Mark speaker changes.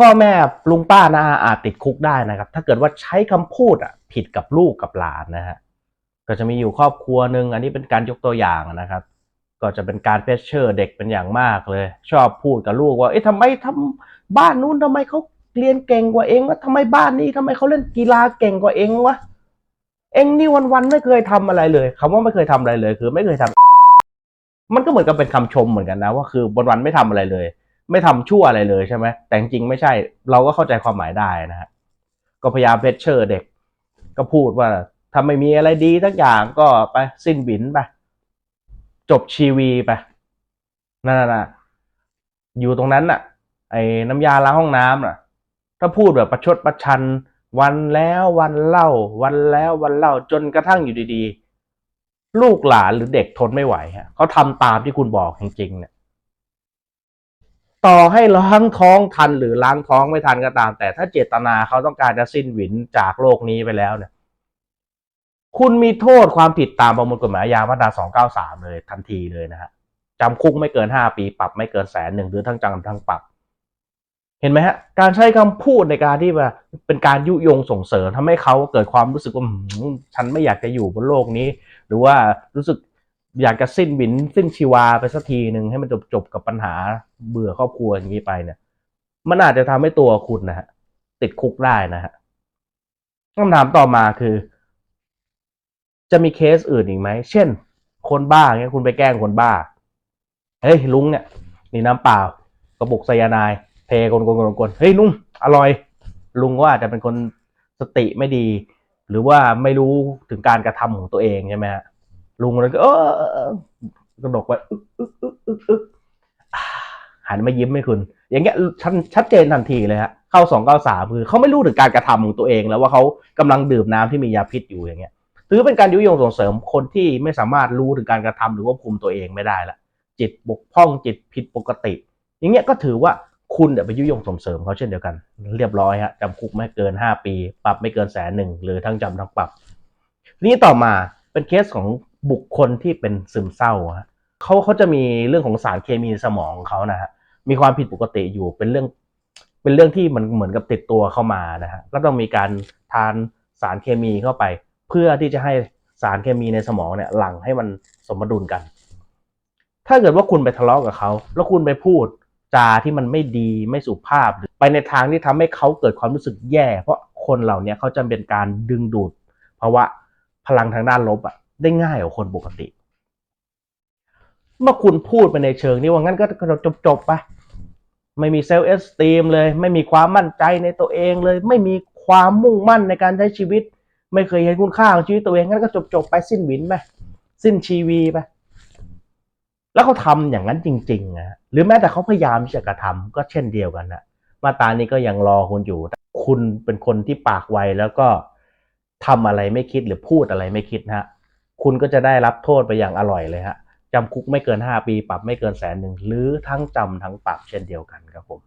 Speaker 1: พ่อแม่ลุงป้านาอาจติดคุกได้นะครับ ถ้าเกิดว่าใช้คำพูดอะผิดกับลูกกับหลานนะฮะก็จะมีอยู่ครอบครัวหนึ่งอันนี้เป็นการยกตัวอย่างนะครับ ก็จะเป็นการเพชเชอร์เด็กเป็นอย่างมากเลย ชอบพูดกับลูกว่าเอ๊ะทำไมทำบ้านนู้นทำไมเขาเรียนเก่งกว่าเองวะทำไมบ้านนี้ทำไมเขาเล่นกีฬาเก่งกว่าเองวะเองนี่วันๆไม่เคยทำอะไรเลยคำว่าไม่เคยทำอะไรเลย คือไม่เคยทำมันก็เหมือนกับเป็นคำชมเหมือนกันนะว่าคือวันๆไม่ทำอะไรเลย ไม่ทำชั่วอะไรเลยใช่ไหมแต่จริงๆไม่ใช่ เราก็เข้าใจความหมายได้นะฮะก็พยายามเพชเชอร์เด็ก ก็พูดว่าถ้าไม่มีอะไรดีสักอย่างก็ไปสิ้นบินไปจบชีวีไปนั่นน่ะอยู่ตรงนั้นน่ะ ไอ้น้ำยาล้างห้องน้ำน่ะ ถ้าพูดแบบประชดประชัน วันแล้ววันเล่า วันแล้ววันเล่าจนกระทั่งอยู่ดีๆ ลูกหลานหรือเด็กทนไม่ไหวฮะเขาทำตามที่คุณบอกจริงๆเนี่ย ต่อให้ล้างท้องทันหรือล้างท้องไม่ทันก็ตาม แต่ถ้าเจตนาเขาต้องการจะสิ้นหวินจากโลกนี้ไปแล้วเนี่ย คุณมีโทษความผิดตามประมวลกฎหมายอาญามาตรา 293 เลยทันทีเลยนะฮะจำคุกไม่เกิน 5 ปีปรับไม่เกินแสนหนึ่งหรือทั้งจำทั้งปรับ เห็นไหมฮะ การใช้คำพูดในการที่ว่าเป็นการยุยงส่งเสริมทำให้เขาเกิดความรู้สึกว่าฉันไม่อยากจะอยู่บนโลกนี้ หรือว่ารู้สึก อยากจะสิ้นบินสิ้นชีวาไปสักทีหนึ่งให้มันจบจบกับปัญหาเบื่อครอบครัวอย่างนี้ไปเนี่ย มันอาจจะทำให้ตัวคุณนะฮะติดคุกได้นะฮะคำถามต่อมาคือ จะมีเคสอื่นอีกไหม เช่น คนบ้าเงี้ยคุณไปแกล้งคนบ้า เฮ้ยลุงเนี่ยนี่น้ำเปล่ากระปุกไซยาไนายเทกลกลกลกลเฮ้ยลุงอร่อย ลุงก็อาจจะเป็นคนสติไม่ดี หรือว่าไม่รู้ถึงการกระทำของตัวเองใช่ไหมฮะ ลุงเลยก็เออกระดกไปอึกอึกอึกอึกอึกหันมายิ้มให้คุณ อย่างเงี้ยชัดชัดเจนทันทีเลยฮะเข้าสองเข้าสามคือเขาไม่รู้ถึงการกระทำของตัวเอง แล้วว่าเขากำลังดื่มน้ำที่มียาพิษอยู่อย่างเงี้ยถือเป็นการยุยงส่งเสริมคนที่ไม่สามารถรู้ถึงการกระทำหรือควบคุมตัวเองไม่ได้ละจิตบกพร่องจิตผิดปกติ อย่างเงี้ยก็ถือว่าคุณเนี่ยไปยุยงส่งเสริมเขาเช่นเดียวกัน เรียบร้อยฮะจำคุกไม่เกิน 5 ปี ปรับไม่เกินแสนหนึ่งหรือทั้งจำทั้งปรับ นี้ต่อมาเป็นเคสของ บุคคลที่เป็นซึมเศร้าเขาเขาจะมีเรื่องของสารเคมีในสมองของเขานะฮะมีความผิดปกติอยู่เป็นเรื่อง เป็นเรื่องที่มันเหมือนกับติดตัวเข้ามานะฮะก็ต้องมีการทานสารเคมีเข้าไป เพื่อที่จะให้สารเคมีในสมองเนี่ยหลั่งให้มันสมดุลกัน ถ้าเกิดว่าคุณไปทะเลาะกับเขาแล้วคุณไปพูดจาที่มันไม่ดีไม่สุภาพหรือไปในทางที่ทำให้เขาเกิดความรู้สึกแย่ เพราะคนเหล่านี้เขาจะเป็นการดึงดูดภาวะพลังทางด้านลบอะ ได้ง่ายกว่าคนปกติ เมื่อคุณพูดไปในเชิงนี้ว่างั้นก็จบจบไป ไม่มีเซลล์เอสตีมเลย ไม่มีความมั่นใจในตัวเองเลย ไม่มีความมุ่งมั่นในการใช้ชีวิต ไม่เคยเห็นคุณค่าของชีวิตตัวเองงั้นก็จบจบไปสิ้นหวินไปสิ้นชีวีไปแล้วเขาทำอย่างนั้นจริงๆนะหรือแม้แต่เขาพยายามที่จะกระทำก็เช่นเดียวกันนะมาตานี้ก็ยังรอคุณอยู่แต่คุณเป็นคนที่ปากไวแล้วก็ทำอะไรไม่คิดหรือพูดอะไรไม่คิดนะฮะ คุณก็จะได้รับโทษไปอย่างอร่อยเลยฮะจำคุกไม่เกิน 5 ปี ปรับไม่เกินแสนหนึ่งหรือทั้งจำทั้งปรับเช่นเดียวกันครับผม